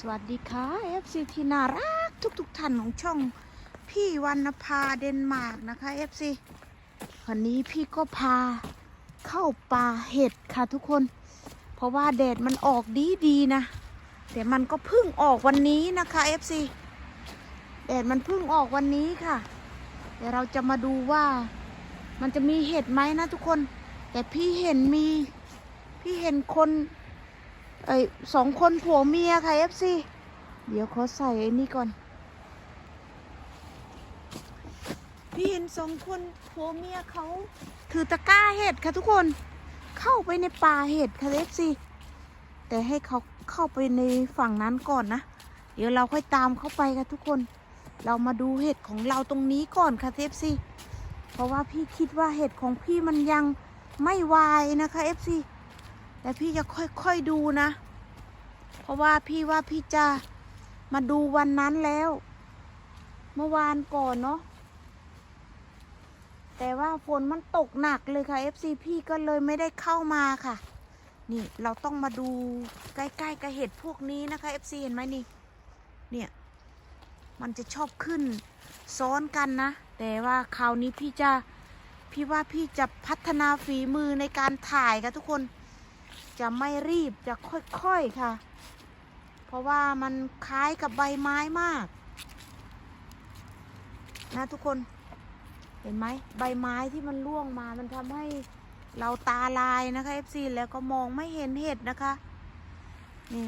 สวัสดีค่ะ FC ที่น่ารักทุกๆท่านของช่องพี่วรรณภาเดนมาร์กนะคะ FC วันนี้พี่ก็พาเข้าป่าเห็ดค่ะทุกคน เพราะว่าแดดมันออกดีดีๆนะ แต่มันก็เพิ่งออกวันนี้นะคะ FC แดดมันเพิ่งออกวันนี้ค่ะ เดี๋ยวเราจะมาดูว่ามันจะมีเห็ดไหมนะทุกคน แต่พี่เห็นมี พี่เห็นคน เอ้ยสองคนผัวเมียค่ะ FC เดี๋ยวขอใส่ไอ้นี่ก่อน พี่เห็นสองคนผัวเมียเขาถือตะกร้าเห็ดค่ะทุกคน เข้าไปในป่าเห็ดค่ะ FC แต่ให้เขาเข้าไปในฝั่งนั้นก่อนนะ เดี๋ยวเราค่อยตามเข้าไปค่ะทุกคน เรามาดูเห็ดของเราตรงนี้ก่อนค่ะ FC เพราะว่าพี่คิดว่าเห็ดของพี่มันยังไม่วายนะคะ FC แต่พี่จะค่อยๆดูนะ เพราะว่าพี่ว่าพี่จะมาดูวันนั้นแล้ว เมื่อวานก่อนเนาะแต่ว่าฝนมันตกหนักเลยค่ะ FC พี่ก็เลยไม่ได้เข้ามาค่ะ นี่เราต้องมาดูใกล้ๆกับเห็ดพวกนี้นะคะ FC เห็นไหมนี่ เนี่ย มันจะชอบขึ้นซ้อนกันนะ แต่ว่าคราวนี้พี่จะ พี่ว่าพี่จะพัฒนาฝีมือในการถ่ายค่ะทุกคน จะไม่รีบจะค่อยๆค่ะ เพราะว่ามันคล้ายกับใบไม้มาก นะทุกคนเห็นไหมใบไม้ที่มันร่วงมา มันทำให้เราตาลายนะคะ FC แล้วก็มองไม่เห็นเห็ดนะคะ นี่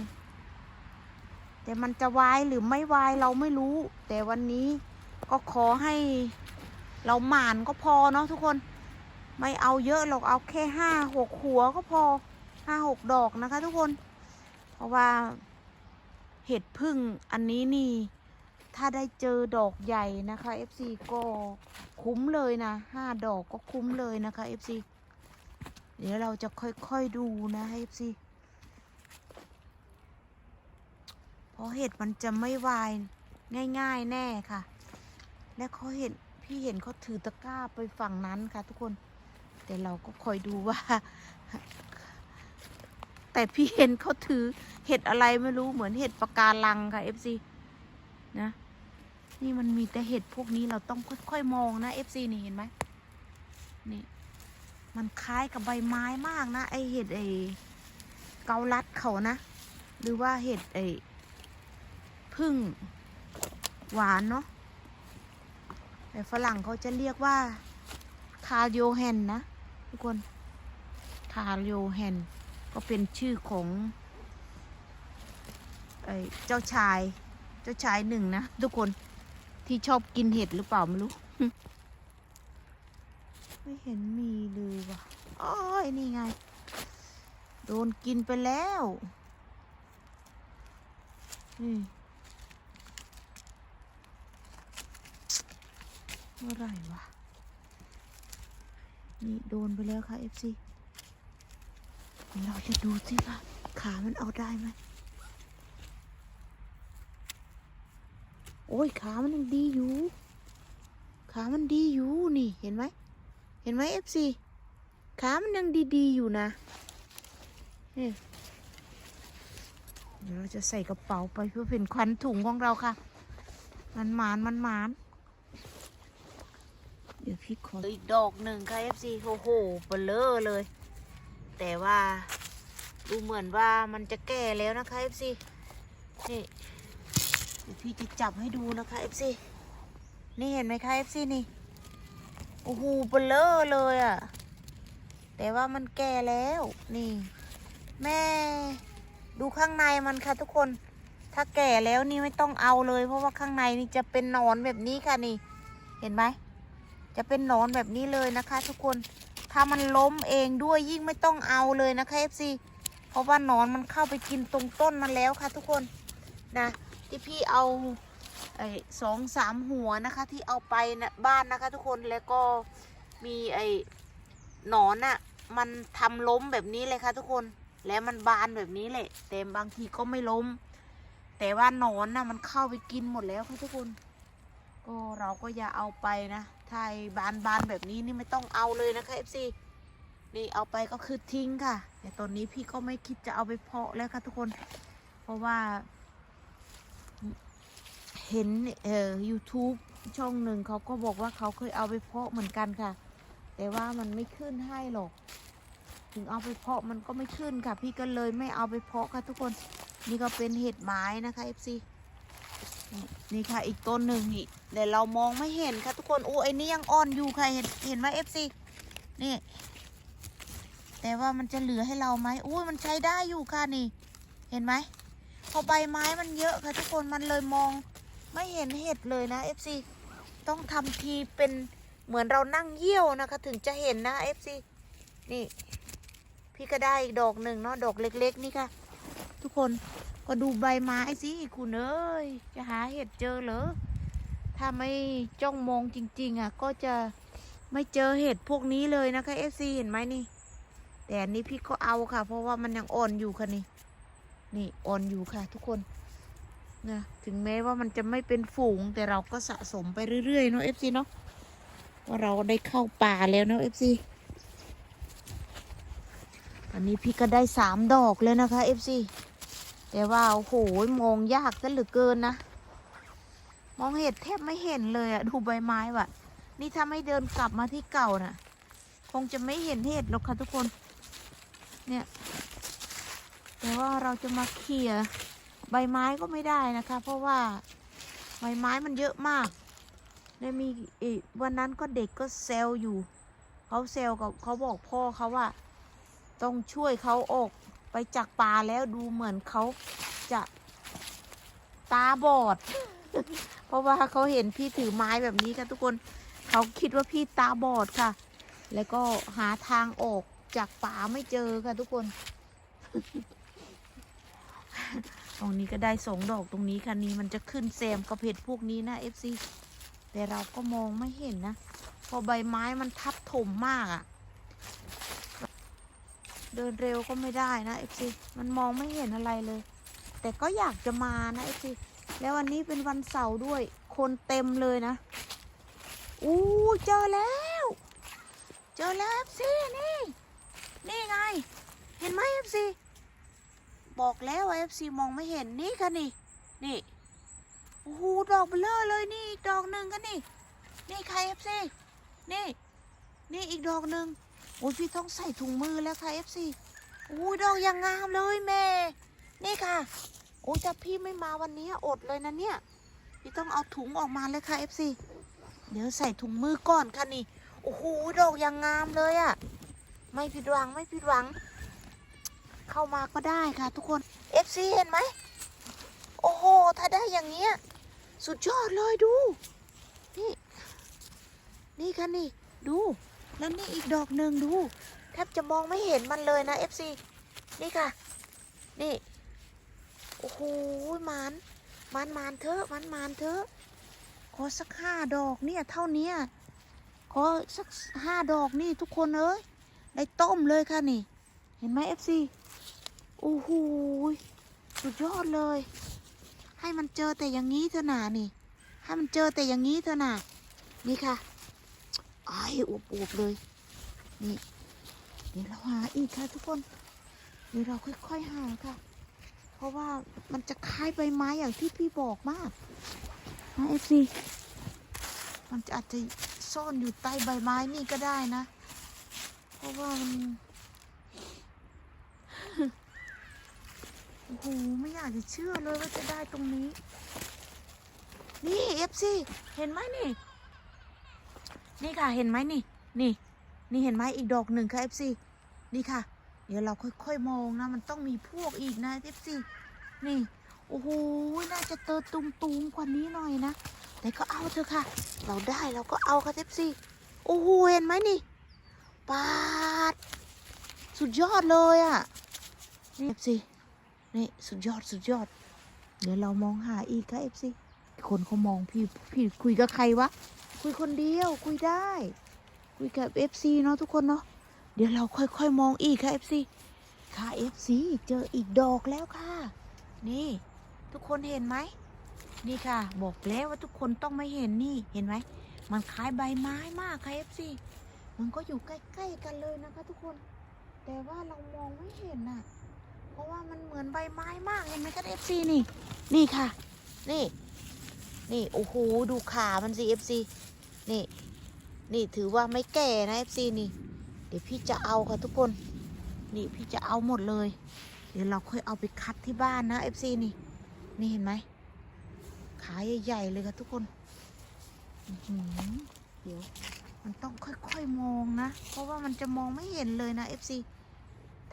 แต่มันจะวายหรือไม่วายเราไม่รู้ แต่วันนี้ก็ขอให้เราหมานก็พอเนาะทุกคน ไม่เอาเยอะหรอกเอาแค่ห้าหกหัวก็พอ ห้าหกดอกนะคะทุกคน เพราะว่าเห็ดพึ่งอันนี้นี่ ถ้าได้เจอดอกใหญ่นะคะ FC ก็คุ้มเลยนะห้าดอกก็คุ้มเลยนะคะ FC เดี๋ยวเราจะค่อยๆดูนะ FC เพราะเห็ดมันจะไม่วายง่ายๆแน่ค่ะ และเขาเห็นพี่เห็นเขาถือตะกร้าไปฝั่งนั้นค่ะทุกคน แต่เราก็คอยดูว่า แต่พี่เห็นเขาถือเห็ดอะไรไม่รู้เหมือนเห็ดปะการังค่ะ FC นะ นี่มันมีแต่เห็ดพวกนี้เราต้องค่อยๆมองนะ FC นี่เห็นไหมนี่ มันคล้ายกับใบไม้มากนะ ไอเห็ดไอเกาลัดเขานะ หรือว่าเห็ดไอพึ่งหวานเนาะแต่ฝรั่งเขาจะเรียกว่าคาโยแฮนนะ ทุกคนคาโยแฮน ก็เป็นชื่อของไอ้เจ้าชาย เจ้าชายหนึ่งนะ ทุกคนที่ชอบกินเห็ดหรือเปล่าไม่รู้ ไม่เห็นมีเลยว่ะอ้อยนี่ไง โดนกินไปแล้วนี่เมื่อไหร่วะ นี่โดนไปแล้วค่ะ FC เดี๋ยว เราจะดูสิค่ะขามันเอาได้ไหม โอ้ยขามันยังดีอยู่ ขามันดีอยู่นี่เห็นไหม เห็นไหม FC ขามันยังดีๆอยู่นะนี่เดี๋ยวเราจะใส่กระเป๋าไปเพื่อเป็นควันถุงของเราค่ะ มันหมานมันหมาน เดี๋ยวพี่ขออีกดอกหนึ่งค่ะ FC โอ้โหเบลอเลย แต่ว่าดูเหมือนว่ามันจะแก่แล้วนะคะ FC นี่เดี๋ยวพี่จะจับให้ดูนะคะ FC นี่เห็นไหมคะ FC นี่ โอ้โหเบลอเลยอะ่ะ แต่ว่ามันแก่แล้วนี่ แม่ ดูข้างในมันค่ะทุกคน ถ้าแก่แล้วนี่ไม่ต้องเอาเลย เพราะว่าข้างในนี่จะเป็นนอนแบบนี้ค่ะนี่ เห็นไหม จะเป็นนอนแบบนี้เลยนะคะ ทุกคน ถ้ามันล้มเองด้วยยิ่งไม่ต้องเอาเลยนะคะ FC เพราะว่านอนมันเข้าไปกินตรงต้นมันแล้วค่ะทุกคนนะที่พี่เอาไอ้สองสามหัวนะคะ ที่เอาไปนะบ้านนะคะ ทุกคนแล้วก็มีไอ้หนอนอะ่ะมันทำล้มแบบนี้เลยค่ะทุกคนแล้วมันบานแบบนี้แหละแต่บางทีก็ไม่ล้ม แต่ว่าหนอนน่ะมันเข้าไปกินหมดแล้วค่ะทุกคน ก็เราก็อย่าเอาไปนะถ้าไอ้บานบานแบบนี้นี่ไม่ต้องเอาเลยนะคะ FC นี่เอาไปก็คือทิ้งค่ะ แต่ตอนนี้พี่ก็ไม่คิดจะเอาไปเพาะแล้วค่ะทุกคน เพราะว่า เห็นเอ่อ YouTube ช่องหนึ่งเขาก็บอกว่าเขาเคยเอาไปเพาะเหมือนกันค่ะ แต่ว่ามันไม่ขึ้นให้หรอก ถึงเอาไปเพาะมันก็ไม่ขึ้นค่ะ พี่ก็เลยไม่เอาไปเพาะค่ะทุกคน นี่ก็เป็นเห็ดไม้นะคะ FC นี่ นี่ค่ะอีกต้นหนึ่งนี่แต่เรามองไม่เห็นค่ะทุกคนอู้ไอ้นี่ยังอ่อนอยู่ค่ะเห็นเห็นไหม FC นี่ แต่ว่ามันจะเหลือให้เราไหมอุ้ยมันใช้ได้อยู่ค่ะนี่ เห็นไหมพอใบไม้มันเยอะค่ะทุกคนมันเลยมองไม่เห็นเห็ดเลยนะ FC ต้องทำทีเป็นเหมือนเรานั่งเยี่ยวนะคะ ถึงจะเห็นนะ FC นี่ พี่ก็ได้อีกดอกหนึ่งเนาะดอกเล็ก ๆ นี่ค่ะ ทุกคน ก็ดูใบไม้สิคุณเอ้ยจะหาเห็ดเจอเหรอถ้าไม่จ้องมองจริง ๆ อะ ก็จะไม่เจอเห็ดพวกนี้เลยนะคะ FC เห็นไหมนี่ แต่อันนี้พี่ก็เอาค่ะ เพราะว่ามันยังอ่อนอยู่ค่ะนี่ นี่อ่อนอยู่ค่ะ ทุกคนนะถึงแม้ว่ามันจะไม่เป็นฝูง แต่เราก็สะสมไปเรื่อยๆเนาะ FC เนาะว่าเราได้เข้าป่าแล้วเนาะ FC อันนี้พี่ก็ได้สามดอกเลยนะคะ FC แต่ว่าโอ้โหมองยากซะเหลือเกินนะ มองเห็ดแทบไม่เห็นเลยอะดูใบไม้ว่ะ นี่ถ้าไม่เดินกลับมาที่เก่าน่ะ คงจะไม่เห็นเห็ดหรอกค่ะทุกคน เนี่ย แต่ว่าเราจะมาเคลียร์ใบไม้ก็ไม่ได้นะคะ เพราะว่าใบไม้มันเยอะมากแล้วมีอีกวันนั้นก็เด็กก็เซลอยู่ เขาเซลกับเขาบอกพ่อเขาว่า ต้องช่วยเขาออก ไปจากป่าแล้วดูเหมือนเขาจะตาบอด เพราะว่าเขาเห็นพี่ถือไม้แบบนี้ค่ะทุกคนเขาคิดว่าพี่ตาบอดค่ะ แล้วก็หาทางออกจากป่าไม่เจอค่ะทุกคนตรงนี้ก็ได้สองดอกตรงนี้ค่ะนี่มันจะขึ้นแซมกับเห็ดพวกนี้นะ FC แต่เราก็มองไม่เห็นนะเพอใบไม้มันทับถมมากอะ่ะ เดินเร็วก็ไม่ได้นะ FC มันมองไม่เห็นอะไรเลย แต่ก็อยากจะมานะ FC แล้ววันนี้เป็นวันเสาร์ด้วย คนเต็มเลยนะ อู้เจอแล้ว เจอแล้ว FC นี่ นี่ไง เห็นไหม FC บอกแล้วว่า FC มองไม่เห็นนี่ค่ะนี่ นี่โอ้โหดอกเบลอเลยนี่อีกดอกหนึ่งกันนี่ นี่ใคร FC นี่ นี่อีกดอกหนึ่ง โอ้ยพี่ต้องใส่ถุงมือแล้วค่ะ FC โอ้ยดอกอย่างงามเลยแม่ นี่ค่ะโอ้ยถ้าพี่ไม่มาวันนี้อดเลยนะเนี่ย พี่ต้องเอาถุงออกมาเลยค่ะ FC เดี๋ยวใส่ถุงมือก่อนค่ะนี่ โอ้โหดอกอย่างงามเลยอะไม่ผิดหวังไม่ผิดหวัง เข้ามาก็ได้ค่ะทุกคน FC เห็นไหมโอ้โห ถ้าได้อย่างเงี้ย สุดยอดเลยดู นี่ นี่ค่ะนี่ ดู แล้วนี่อีกดอกหนึ่งดู แทบจะมองไม่เห็นมันเลยนะ FC นี่ค่ะ นี่ โอ้โหมันมันมันเถอะมันมันเถอะขอสักห้าดอกเนี่ยเท่าเนี้ยขอสักห้าดอกนี่ทุกคนเอ้ยได้ต้มเลยค่ะนี่ เห็นไหม FC โอ้โหสุดยอดเลย ให้มันเจอแต่อย่างนี้เถอะนานี่ ให้มันเจอแต่อย่างนี้เถอะนานี่ค่ะ ไอ้อวบอวบๆเลย นี่เดี๋ยวเราหาอีกค่ะทุกคนเดี๋ยวเราค่อยๆหาค่ะ เพราะว่ามันจะคล้ายใบไม้อย่างที่พี่บอกมากนะเอฟซีมันจะอาจจะซ่อนอยู่ใต้ใบไม้นี่ก็ได้นะ เพราะว่ามันโอ้โหไม่อยากจะเชื่อเลยว่าจะได้ตรงนี้ นี่เอฟซีเห็นไหมนี่ นี่ค่ะเห็นไหมนี่ นี่ นี่เห็นไหมอีกดอกหนึ่งค่ะเอฟซีนี่ค่ะ เดี๋ยวเราค่อยๆมองนะ มันต้องมีพวกอีกนะเอฟซีนี่ โอ้โห น่าจะเติตุมตูมๆกว่านี้หน่อยนะ แต่ก็เอาเถอะค่ะ เราได้เราก็เอาค่ะเอฟซีโอ้โห เห็นไหมนี่ปาด สุดยอดเลยอะ่ะ นี่เอฟซีนี่สุดยอดสุดยอด เดี๋ยวเรามองหาอีกค่ะเอฟซีคนเขามองพี่พี่คุยกับใครวะ คุยคนเดียวคุยได้ คุยกับเอฟซีเนาะทุกคนเนาะเดี๋ยวเราค่อยๆมองอีกค่ะ FC ค่ะ FC เจออีกดอกแล้วค่ะ นี่ ทุกคนเห็นไหมนี่ค่ะ บอกแล้วว่าทุกคนต้องไม่เห็นนี่เห็นไหมมันคล้ายใบไม้มากค่ะ FC มันก็อยู่ใกล้ๆกันเลยนะคะ ทุกคน แต่ว่าเรามองไม่เห็นน่ะ เพราะว่ามันเหมือนใบไม้มากเห็นไหมคะ FC นี่ นี่ค่ะ นี่ นี่ โอ้โห ดูขามันสิ FC นี่ นี่ถือว่าไม่แก่นะ FC นี่ เดี๋ยวพี่จะเอาค่ะทุกคน นี่พี่จะเอาหมดเลย เดี๋ยวเราค่อยเอาไปคัดที่บ้านนะ FC นี่ นี่เห็นไหม ขาใหญ่ๆเลยค่ะทุกคนเดี๋ยวมันต้องค่อยๆมองนะ เพราะว่ามันจะมองไม่เห็นเลยนะ FC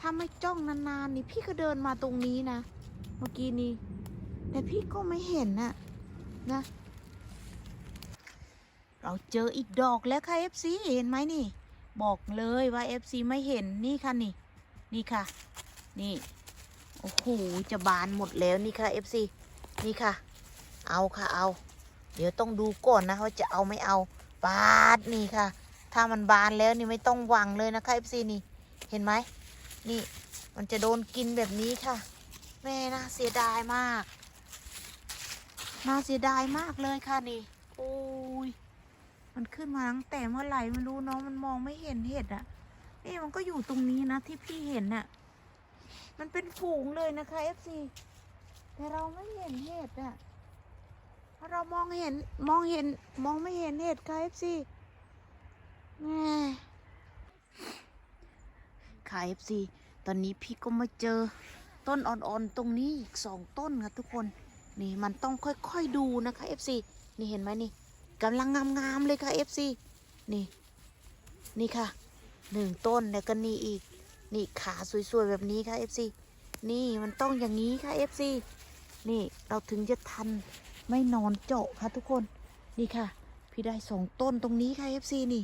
ถ้าไม่จ้องนานๆนี่พี่ก็เดินมาตรงนี้นะ เมื่อกี้นี้ แต่พี่ก็ไม่เห็นน่ะนะ เราเจออีกดอกแล้วค่ะ FC เห็นไหมนี่ บอกเลยว่า FC ไม่เห็นนี่ค่ะนี่ นี่ค่ะ นี่ โอ้โห จะบานหมดแล้วนี่ค่ะ FC นี่ค่ะ เอาค่ะเอา เดี๋ยวต้องดูก่อนนะว่าจะเอาไม่เอาบาดนี่ค่ะ ถ้ามันบานแล้วนี่ไม่ต้องหวังเลยนะคะ FC นี่ เห็นไหม นี่ มันจะโดนกินแบบนี้ค่ะ แม่น่าเสียดายมาก น่าเสียดายมากเลยค่ะนี่ โอ้ มันขึ้นมาตั้งแต่เมื่อไหร่ไม่รู้เนาะมันมองไม่เห็นเห็ดอะนี่มันก็อยู่ตรงนี้นะที่พี่เห็นน่ะมันเป็นฝูงเลยนะคะ FC แต่เราไม่เห็นเห็ดอะเพราะเรามองเห็นมองเห็นมองไม่เห็นเห็ดค่ะ FC แม่ค่ะ FC ตอนนี้พี่ก็มาเจอต้นอ่อนๆตรงนี้อีกสองต้นค่ะทุกคน นี่มันต้องค่อยๆดูนะคะ FC นี่เห็นไหมนี่ กำลังงามๆเลยค่ะ FC นี่ นี่ค่ะหนึ่งต้นแล้วก็นี่อีก นี่ขาสวยๆแบบนี้ค่ะ FC นี่มันต้องอย่างนี้ค่ะ FC นี่เราถึงจะทันไม่นอนเจาะค่ะทุกคน นี่ค่ะ พี่ได้สองต้นตรงนี้ค่ะ FC นี่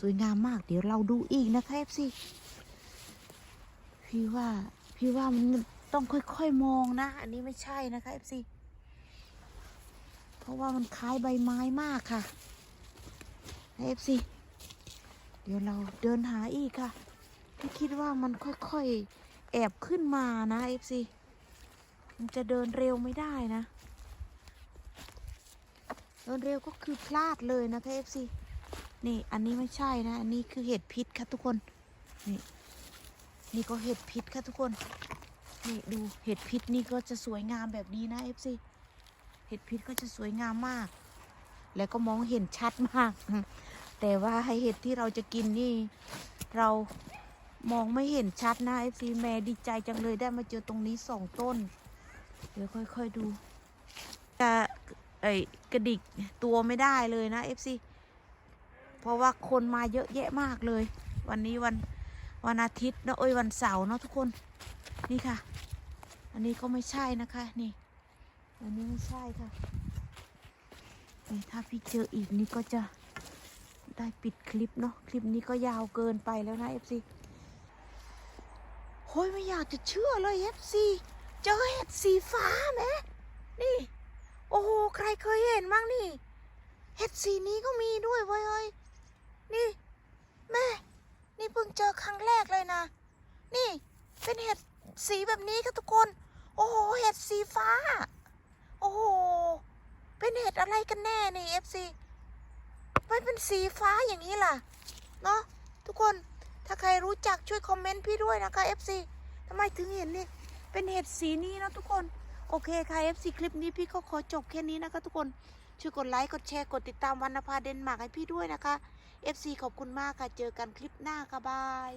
สวยงามมากเดี๋ยวเราดูอีกนะคะ FC พี่ว่า พี่ว่ามันต้องค่อยๆมองนะ อันนี้ไม่ใช่นะคะ FC เพราะว่ามันคล้ายใบไม้มากค่ะ FC เดี๋ยวเราเดินหาอีกค่ะพี่คิดว่ามันค่อยๆแอบขึ้นมานะ FC มันจะเดินเร็วไม่ได้นะ เดินเร็วก็คือพลาดเลยนะคะ FC นี่อันนี้ไม่ใช่นะ อันนี้คือเห็ดพิษค่ะทุกคน นี่ นี่ก็เห็ดพิษค่ะทุกคน นี่ดูเห็ดพิษนี่ก็จะสวยงามแบบนี้นะ FC เห็ดพิษก็จะสวยงามมาก แล้วก็มองเห็นชัดมาก แต่ว่าให้เห็ดที่เราจะกินนี่ เรามองไม่เห็นชัดนะ FC แม่ดีใจจังเลยได้มาเจอตรงนี้สองต้น เดี๋ยวค่อยๆดูจะเอ้ยกระดิกตัวไม่ได้เลยนะ FC เพราะว่าคนมาเยอะแยะมากเลย วันนี้วันวันอาทิตย์เนอะเอ้ยวันเสาร์เนาะทุกคน นี่ค่ะ อันนี้ก็ไม่ใช่นะคะนี่ อันนี้ไม่ใช่ค่ะถ้าพี่เจออีกนี่ก็จะได้ปิดคลิปเนาะคลิปนี้ก็ยาวเกินไปแล้วนะ FC โฮ้ยไม่อยากจะเชื่อเลย FC เจอเห็ดสีฟ้าไหมนี่ โอ้โหใครเคยเห็นบ้างนี่ เห็ดสีนี้ก็มีด้วยเว้ยเฮ้ยนี่แม่ นี่เพิ่งเจอครั้งแรกเลยนะ นี่เป็นเห็ดสีแบบนี้ค่ะทุกคน โอ้โห เห็ดสีฟ้า เป็นเห็ดอะไรกันแน่นี่ FC ไม่เป็นสีฟ้าอย่างนี้ล่ะ เนาะทุกคนถ้าใครรู้จักช่วยคอมเมนต์พี่ด้วยนะคะ FC ทำไมถึงเห็นนี่ เป็นเห็ดสีนี้นะทุกคน โอเคค่ะ FC คลิปนี้พี่ก็ขอจบแค่นี้นะคะ ทุกคนช่วยกดไลค์กดแชร์กดติดตามวันนภาเดนมาร์กให้พี่ด้วยนะคะ FC ขอบคุณมากค่ะ เจอกันคลิปหน้าค่ะบาย